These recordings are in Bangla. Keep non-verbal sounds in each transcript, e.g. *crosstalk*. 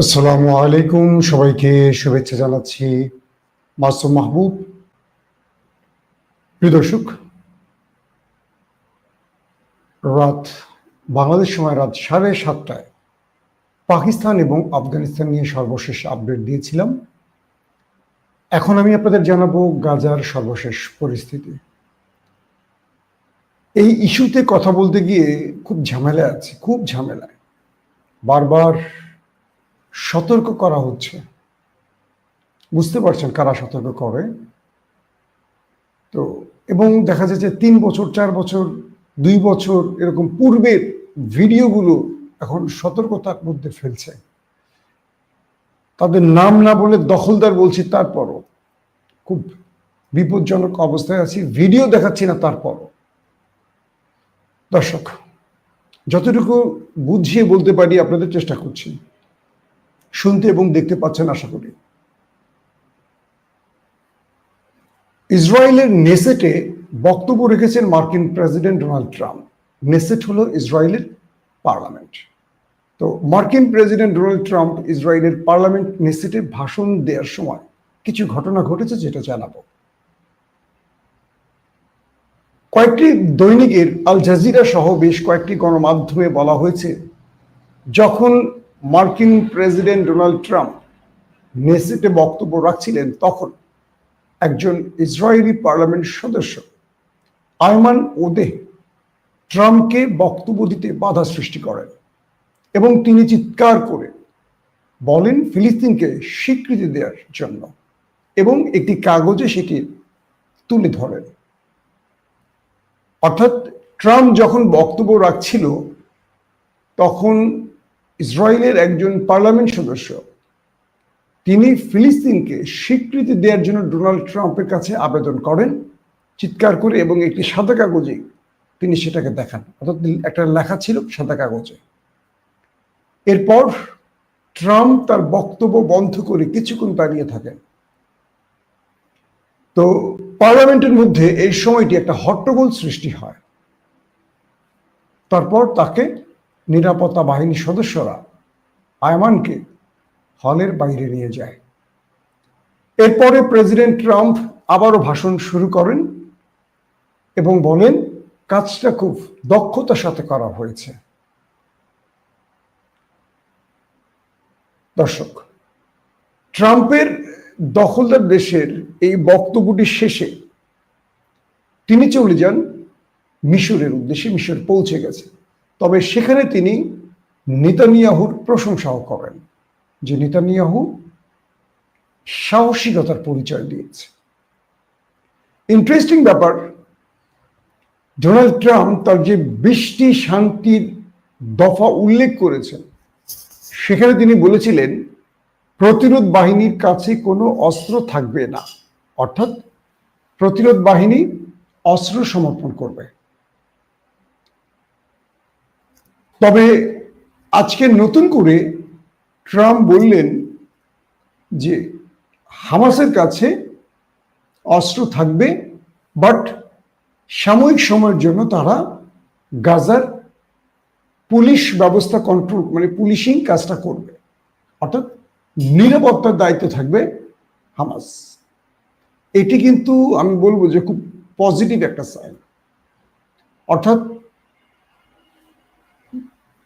আসসালামু আলাইকুম। সবাইকে শুভেচ্ছা জানাচ্ছি মাসুম মাহবুব। প্রিয় দর্শক, রাত বাংলাদেশ সময় রাত সাড়ে সাতটায় পাকিস্তান এবং আফগানিস্তান নিয়ে সর্বশেষ আপডেট দিয়েছিলাম। এখন আমি আপনাদের জানাব গাজার সর্বশেষ পরিস্থিতি। এই ইস্যুতে কথা বলতে গিয়ে খুব ঝামেলা আছে, খুব ঝামেলায়। বারবার সতর্ক করা হচ্ছে। বুঝতে পারছেন কারা সতর্ক করে? তো, এবং দেখা যাচ্ছে তিন বছর, চার বছর, দুই বছর এরকম পূর্বের ভিডিওগুলো এখন সতর্কতার মধ্যে ফেলছে। তাদের নাম না বলে দখলদার বলছি তারপরও। খুব বিপজ্জনক অবস্থায় আছি, ভিডিও দেখাচ্ছি না তারপরও। দর্শক, যতটুকু বুঝিয়ে বলতে পারি আপনাদের চেষ্টা করছি। শুনতে এবং দেখতে পাচ্ছেন আশা করি। ইসরায়েলের নেসেটে বক্তব্য রেখেছেন মার্কিন প্রেসিডেন্ট ডোনাল্ড ট্রাম্প। নেসেট হলো ইসরায়েলের পার্লামেন্ট। তো মার্কিন প্রেসিডেন্ট ডোনাল্ড ট্রাম্প ইসরায়েলের পার্লামেন্ট নেসেটে ভাষণ দেওয়ার সময় কিছু ঘটনা ঘটেছে যেটা জানাব। কয়েকটি দৈনিকের আল জাজিরা সহ বেশ কয়েকটি গণমাধ্যমে বলা হয়েছে, যখন মার্কিন প্রেসিডেন্ট ডোনাল্ড ট্রাম্প নেসেটে বক্তব্য রাখছিলেন তখন। একজন ইসরায়েলি পার্লামেন্ট সদস্য, আয়মান ওদে, ট্রাম্পকে বক্তব্য দিতে বাধা সৃষ্টি করেন এবং তিনি চিৎকার করে বলেন ফিলিস্তিনকে স্বীকৃতি দেওয়ার জন্য এবং একটি কাগজে সেটি তুলে ধরেন। অর্থাৎ ট্রাম্প যখন বক্তব্য রাখছিল, তখন ইসরায়েলের একজন পার্লামেন্ট সদস্য, তিনি ফিলিস্তিনকে স্বীকৃতি দেওয়ার জন্য ডোনাল্ড ট্রাম্পের কাছে আবেদন করেন, চিৎকার করে এবং একটি সাদা কাগজে তিনি সেটাকে দেখান। অর্থাৎ একটা লেখা ছিল সাদা কাগজে। এরপর ট্রাম্প তার বক্তব্য বন্ধ করে কিছুক্ষণ দাঁড়িয়ে থাকেন। তো পার্লামেন্টের মধ্যে এই সময়টি একটা হট্টগোল সৃষ্টি হয়। তারপর তাকে নিরাপত্তা বাহিনীর সদস্যরা আয়মানকে হলের বাইরে নিয়ে যায়। এরপরে প্রেসিডেন্ট ট্রাম্প আবারও ভাষণ শুরু করেন এবং বলেন, কাজটা খুব দক্ষতার সাথে করা হয়েছে। দর্শক, ট্রাম্পের দখলদার দেশের এই বক্তব্যটির শেষে তিনি চলে যান মিশরের উদ্দেশ্যে, মিশর পৌঁছে গেছে। তবে সেখানে তিনি নেতানিয়াহুর প্রশংসাও করেন, যে নেতানিয়াহু সাহসিকতার পরিচয় দিয়েছে। ইন্টারেস্টিং ব্যাপার ডোনাল্ড ট্রাম্প তার যে বৃষ্টি শান্তির দফা উল্লেখ করেছেন, সেখানে তিনি বলেছিলেন, প্রতিরোধ বাহিনীর কাছে কোনো অস্ত্র থাকবে না। অর্থাৎ প্রতিরোধ বাহিনী অস্ত্র সমর্পণ করবে। তবে আজকে নতুন করে ট্রাম্প বললেন যে হামাসের কাছে অস্ত্র থাকবে, বাট সাময়িক সময়ের জন্য তারা গাজার পুলিশ ব্যবস্থা কন্ট্রোল মানে পুলিশিং কাজটা করবে। অর্থাৎ নিরাপত্তার দায়িত্ব থাকবে হামাস। এটি কিন্তু আমি বলব যে খুব পজিটিভ একটা সাইন অর্থাৎ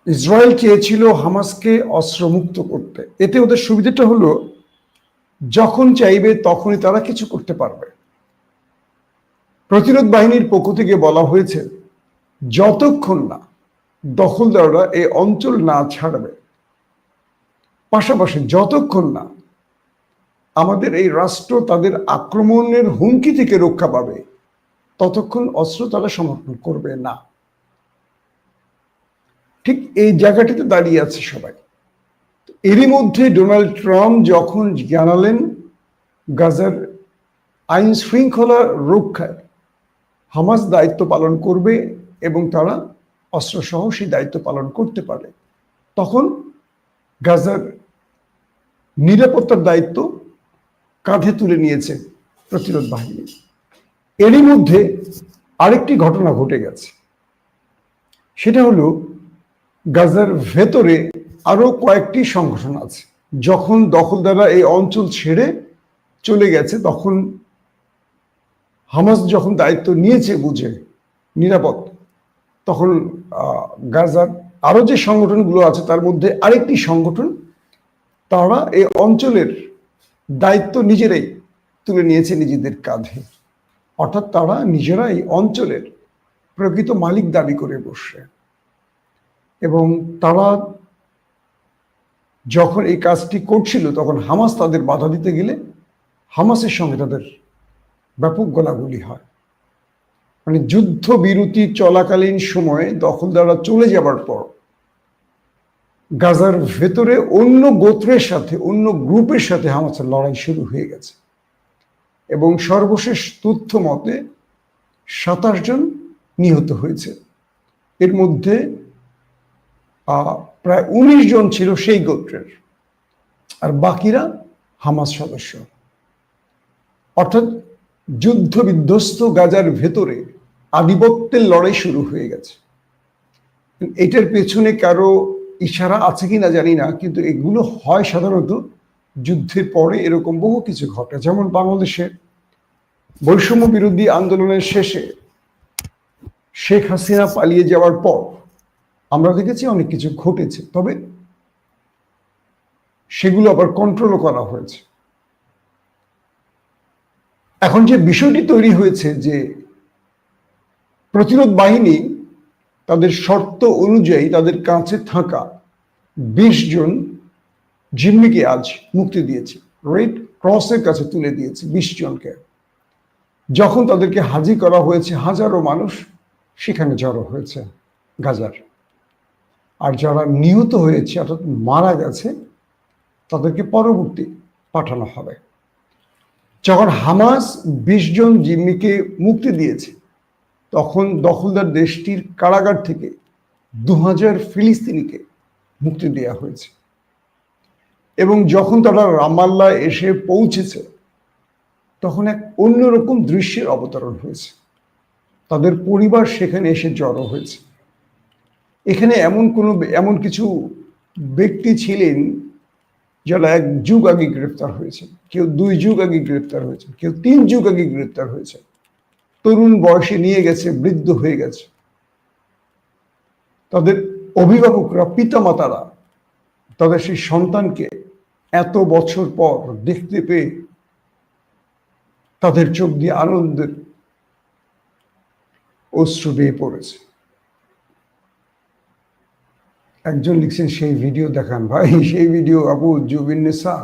ইসরায়েল চেয়েছিল হামাসকে অস্ত্রমুক্ত করতে। এতে ওদের সুবিধাটা হলো, যখন চাইবে তখনই তারা কিছু করতে পারবে। প্রতিরোধ বাহিনীর পক্ষ থেকে বলা হয়েছে, যতক্ষণ না দখলদাররা এই অঞ্চল না ছাড়বে, পাশাপাশি যতক্ষণ না আমাদের এই রাষ্ট্র তাদের আক্রমণের হুমকি থেকে রক্ষা পাবে, ততক্ষণ অস্ত্র তারা সমর্পণ করবে না। ঠিক এই জায়গাটিতে দাঁড়িয়ে আছে সবাই। এরই মধ্যে ডোনাল্ড ট্রাম্প যখন জানালেন গাজার আইন শৃঙ্খলা রক্ষায় হামাস দায়িত্ব পালন করবে এবং তারা অস্ত্রসহ সেই দায়িত্ব পালন করতে পারে, তখন গাজার নিরাপত্তার দায়িত্ব কাঁধে তুলে নিয়েছে প্রতিরোধ বাহিনী। এরই মধ্যে আরেকটি ঘটনা ঘটে গেছে। সেটা হলো গাজার ভেতরে আরও কয়েকটি সংগঠন আছে। যখন দখলদাররা এই অঞ্চল ছেড়ে চলে গেছে, তখন হামাস যখন দায়িত্ব নিয়েছে বুঝে নিরাপদ, তখন গাজার আরও যে সংগঠনগুলো আছে, তার মধ্যে আরেকটি সংগঠন, তারা এই অঞ্চলের দায়িত্ব নিজেরাই তুলে নিয়েছে নিজেদের কাঁধে। অর্থাৎ তারা নিজেরা এই অঞ্চলের প্রকৃত মালিক দাবি করে বসে। এবং তারা যখন এই কাজটি করছিল, তখন হামাস তাদের বাধা দিতে গেলে হামাসের সঙ্গে তাদের ব্যাপক গোলাগুলি হয়। মানে যুদ্ধ বিরতি চলাকালীন সময়ে দখলদাররা চলে যাবার পর গাজার ভেতরে অন্য গোত্রের সাথে, অন্য গ্রুপের সাথে হামাসের লড়াই শুরু হয়ে গেছে। এবং সর্বশেষ তথ্য মতে সাতাশ জন নিহত হয়েছে। এর মধ্যে প্রায় উনিশ জন ছিল সেই গোত্রের। আর বাকিরা হামাস সদস্য। অর্থাৎ যুদ্ধ বিধ্বস্ত গাজার ভেতরে আধিপত্যের লড়াই শুরু হয়ে গেছে। এটার পেছনে কারও ইশারা আছে কি না জানি না, কিন্তু এগুলো হয় সাধারণত যুদ্ধের পরে এরকম বহু কিছু ঘটে। যেমন বাংলাদেশে বৈষম্য বিরোধী আন্দোলনের শেষে শেখ হাসিনা পালিয়ে যাওয়ার পর আমরা দেখেছি অনেক কিছু ঘটেছে, তবে সেগুলো আবার কন্ট্রোলও করা হয়েছে। এখন যে বিষয়টি তৈরি হয়েছে যে প্রতিরোধ বাহিনী তাদের শর্ত অনুযায়ী তাদের কাছে থাকা বিশ জন জিম্মিকে আজ মুক্তি দিয়েছে রেড ক্রসের কাছে তুলে দিয়েছে বিশ জনকে। যখন তাদেরকে হাজির করা হয়েছে হাজারো মানুষ, সেখানে জড়ো হয়েছে গাজার। আর যারা নিহত হয়েছে অর্থাৎ মারা গেছে, তাদেরকে পরবর্তী পাঠানো হবে। যখন হামাস বিশ জন জিম্মিকে মুক্তি দিয়েছে, তখন দখলদার দেশটির কারাগার থেকে দু হাজার ফিলিস্তিনিকে মুক্তি দেওয়া হয়েছে। এবং যখন তারা রামাল্লা এসে পৌঁছেছে, তখন এক অন্যরকম দৃশ্যের অবতরণ হয়েছে। তাদের পরিবার সেখানে এসে জড়ো হয়েছে। এখানে এমন কোনো এমন কিছু ব্যক্তি ছিলেন যারা এক যুগ আগে গ্রেপ্তার হয়েছে কেউ দুই যুগ আগে গ্রেপ্তার হয়েছে কেউ তিন যুগ আগে গ্রেপ্তার হয়েছে তরুণ বয়সে নিয়ে গেছে, বৃদ্ধ হয়ে গেছে। তাদের অভিভাবকরা, পিতামাতারা, তাদের সেই সন্তানকে এত বছর পর দেখতে পেয়ে তাদের চোখ দিয়ে আনন্দের অশ্রু বেয়ে পড়েছে। একজন লিখছেন, সেই ভিডিও দেখান ভাই, *laughs* সেই ভিডিও আপু, জুবিন নেসা,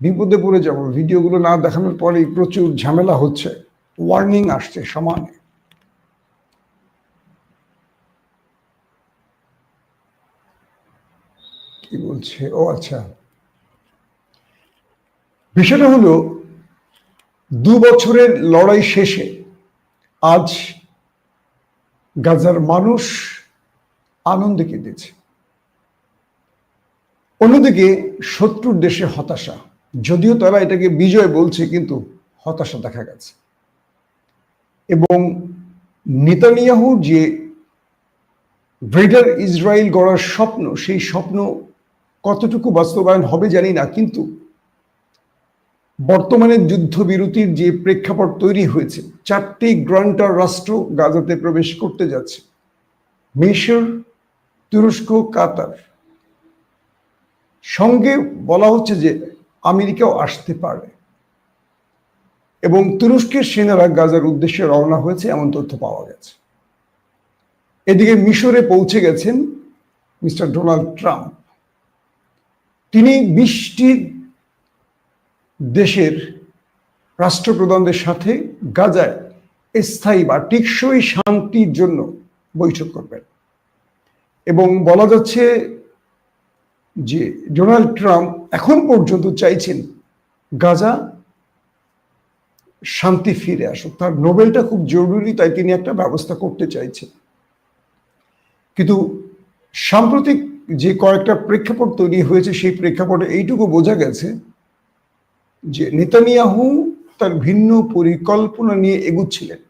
বিপদে পড়ে যাব। ভিডিওগুলো না দেখানোর পরেই প্রচুর ঝামেলা হচ্ছে ওয়ার্নিং আসছে সমানে। কি বলছে? ও আচ্ছা। বিষয়টা হলো, দু বছরের লড়াই শেষে আজ গাজার মানুষ আনন্দে কেঁদেছে। অন্যদিকে শত্রুর দেশে হতাশা। যদিও তারা এটাকে বিজয় বলছে, কিন্তু হতাশা দেখা গেছে। এবং নেতানিয়াহুর যে গ্রেটার ইসরায়েল গড়ার স্বপ্ন, সেই স্বপ্ন কতটুকু বাস্তবায়ন হবে জানি না, কিন্তু বর্তমানে যুদ্ধবিরতির যে প্রেক্ষাপট তৈরি হয়েছে, চারটি গ্রান্টার রাষ্ট্র গাজাতে প্রবেশ করতে যাচ্ছে। মিশর তুরস্ক, কাতার। সঙ্গে বলা হচ্ছে যে আমেরিকাও আসতে পারে। এবং তুরস্কের সেনারা গাজার উদ্দেশ্যে রওনা হয়েছে, এমন তথ্য পাওয়া গেছে। এদিকে মিশরে পৌঁছে গেছেন মিস্টার ডোনাল্ড ট্রাম্প। তিনি বিশটি দেশের রাষ্ট্রপ্রধানদের সাথে গাজায় স্থায়ী বা টেকসই শান্তির জন্য বৈঠক করবেন। এবং বলা যাচ্ছে যে ডোনাল্ড ট্রাম্প এখন পর্যন্ত চাইছেন গাজা শান্তি ফিরে আসুক। তার নোবেলটা খুব জরুরি, তাই তিনি একটা ব্যবস্থা করতে চাইছেন। কিন্তু সাম্প্রতিক যে কয়েকটা প্রেক্ষাপট তৈরি হয়েছে, সেই প্রেক্ষাপটে এইটুকু বোঝা গেছে যে নেতানিয়াহু তার ভিন্ন পরিকল্পনা নিয়ে এগুচ্ছিলেন।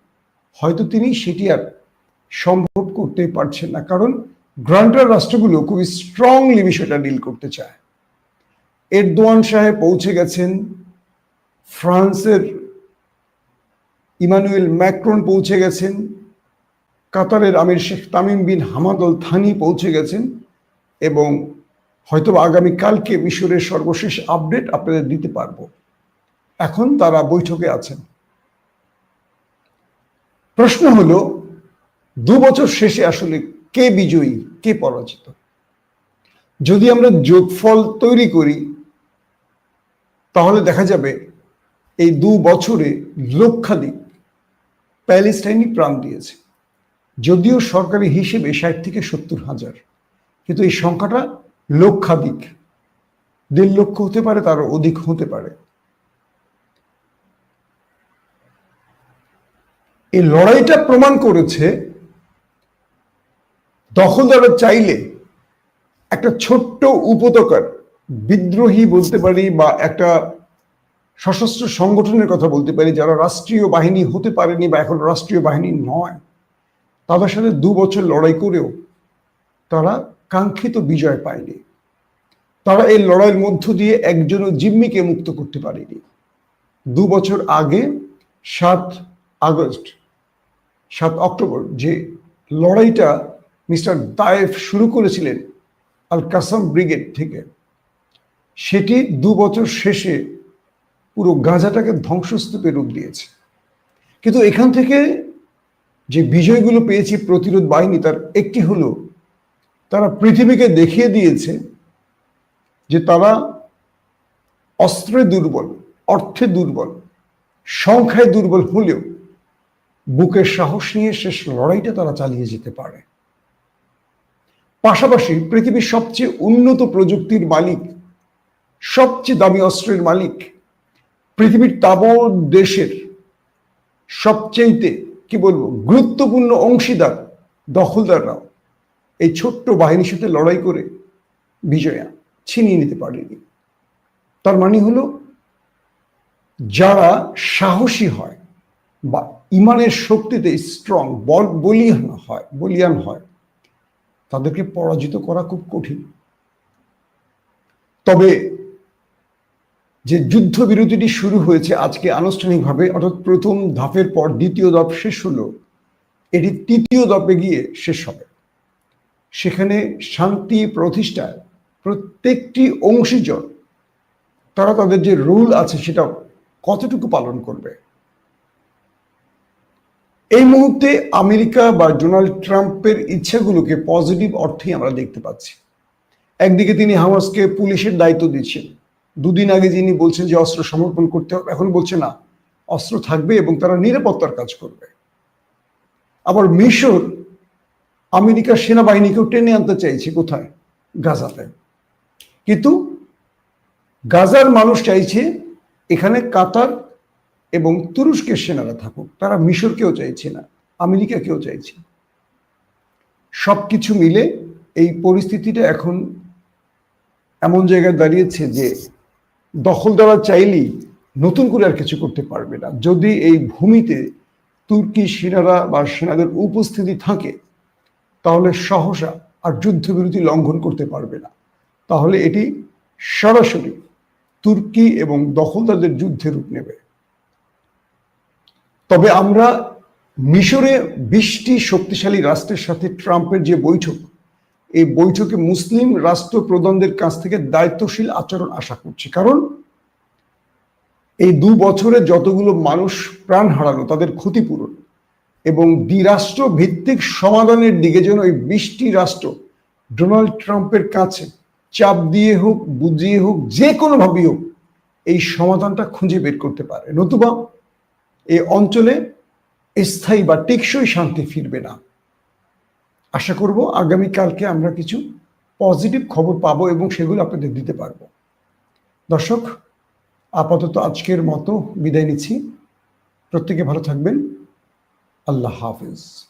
হয়তো তিনি সেটি আর সম্ভব করতে পারছেন না। কারণ গ্রান্টার রাষ্ট্রগুলো খুবই স্ট্রংলি বিষয়টা ডিল করতে চায়। এরদোয়ান সাহেব পৌঁছে গেছেন, ফ্রান্সের ইমানুয়েল ম্যাক্রন পৌঁছে গেছেন, কাতারের আমির Sheikh Tamim bin Hamad Al Thani পৌঁছে গেছেন এবং হয়তো আগামীকালকে মিশরের সর্বশেষ আপডেট আপনাদের দিতে পারব। এখন তারা বৈঠকে আছেন। প্রশ্ন হলো, দু বছর শেষে আসলে কে বিজয়ী, কে পরাজিত? যদি আমরা যোগফল তৈরি করি, তাহলে দেখা যাবে এই দু বছরে লক্ষাধিক প্যালেস্টাইনি প্রাণ দিয়েছে। যদিও সরকারি হিসেবে ষাট থেকে সত্তর হাজার, কিন্তু এই সংখ্যাটা লক্ষাধিক। দেড় লক্ষ হতে পারে, তার অধিক হতে পারে। এই লড়াইটা প্রমাণ করেছে দখলদাররা চাইলে একটা ছোট্ট উপত্যকার বিদ্রোহী বলতে পারি বা একটা সশস্ত্র সংগঠনের কথা বলতে পারি, যারা রাষ্ট্রীয় বাহিনী হতে পারেনি বা এখন রাষ্ট্রীয় বাহিনী নয়, তাদের সাথে দু বছর লড়াই করেও তারা কাঙ্ক্ষিত বিজয় পায়নি। তারা এই লড়াইয়ের মধ্য দিয়ে একজনও জিম্মিকে মুক্ত করতে পারেনি। দু বছর আগে সাত আগস্ট, সাত অক্টোবর যে লড়াইটা মিস্টার দায়েফ শুরু করেছিলেন আল কাসাম ব্রিগেড থেকে। সেটি দু বছর শেষে পুরো গাজাটাকে ধ্বংসস্তূপে রূপ দিয়েছে। কিন্তু এখান থেকে যে বিজয়গুলো পেয়েছি প্রতিরোধ বাহিনী, তার একটি হলো, তারা পৃথিবীকে দেখিয়ে দিয়েছে যে তারা অস্ত্রে দুর্বল, অর্থে দুর্বল, সংখ্যায় দুর্বল হলেও বুকের সাহস নিয়ে শেষ লড়াইটা তারা চালিয়ে যেতে পারে। পাশাপাশি পৃথিবীর সবচেয়ে উন্নত প্রযুক্তির মালিক, সবচেয়ে দামি অস্ত্রের মালিক পৃথিবীর তাবর দেশের সবচেয়েতে কি বলব, গুরুত্বপূর্ণ অংশীদার, দখলদাররাও এই ছোট্ট বাহিনীর সাথে লড়াই করে বিজয়া ছিনিয়ে নিতে পারেনি। তার মানে হলো, যারা সাহসী হয় বা ইমানের শক্তিতে স্ট্রং বল বলিয়ান হয় বলিয়ান হয় তাদেরকে পরাজিত করা খুব কঠিন। তবে যে যুদ্ধ বিরতিটি শুরু হয়েছে আজকে আনুষ্ঠানিকভাবে, অর্থাৎ প্রথম ধাপের পর দ্বিতীয় ধাপ শেষ হলো, এটি তৃতীয় ধাপে গিয়ে শেষ হবে। সেখানে শান্তি প্রতিষ্ঠায় প্রত্যেকটি অংশীজন, তারা তাদের যে রুল আছে সেটা কতটুকু পালন করবে? এই মুহূর্তে আমেরিকা বা ডোনাল্ড ট্রাম্পের ইচ্ছাগুলোকে পজিটিভ অর্থেই আমরা দেখতে পাচ্ছি। একদিকে তিনি হামাসকে পুলিশের দায়িত্ব দিচ্ছেন। দুদিন আগে যিনি বলছেন যে অস্ত্র সমর্পণ করতে হবে, এখন বলছে না, অস্ত্র থাকবে এবং তারা নিরাপত্তার কাজ করবে। আবার মিশর আমেরিকার সেনাবাহিনীকেও টেনে আনতে চাইছে কোথায়? গাজাতে। কিন্তু গাজার মানুষ চাইছে এখানে কাতার এবং তুরস্কের সেনারা থাকুক, তারা মিশরকেও চাইছে না, আমেরিকাকেও চাইছে। সবকিছু মিলে এই পরিস্থিতিটা এখন এমন জায়গায় দাঁড়িয়েছে যে দখলদারা চাইলেই নতুন করে আর কিছু করতে পারবে না। যদি এই ভূমিতে তুর্কি সেনারা বা সেনাদের উপস্থিতি থাকে, তাহলে সহসা আর যুদ্ধবিরতি লঙ্ঘন করতে পারবে না। তাহলে এটি সরাসরি তুর্কি এবং দখলদারদের যুদ্ধে রূপ নেবে। তবে আমরা মিশরে বিশটি শক্তিশালী রাষ্ট্রের সাথে ট্রাম্পের যে বৈঠক, এই বৈঠকে মুসলিম রাষ্ট্র প্রধানদের কাছ থেকে দায়িত্বশীল আচরণ আশা করছি। কারণ এই দু বছরে যতগুলো মানুষ প্রাণ হারালো, তাদের ক্ষতিপূরণ এবং দ্বিরাষ্ট্র ভিত্তিক সমাধানের দিকে যেন ওই বিশটি রাষ্ট্র ডোনাল্ড ট্রাম্পের কাছে চাপ দিয়ে হোক, বুঝিয়ে হোক, যে কোনোভাবেই হোক, এই সমাধানটা খুঁজে বের করতে পারে। নতুবা এই অঞ্চলে স্থায়ী বা টেকসই শান্তি ফিরবে না। আশা করব আগামীকালকে আমরা কিছু পজিটিভ খবর পাব এবং সেগুলো আপনাদের দিতে পারব। দর্শক, আপাতত আজকের মতো বিদায় নিচ্ছি। প্রত্যেকে ভালো থাকবেন। আল্লাহ হাফিজ।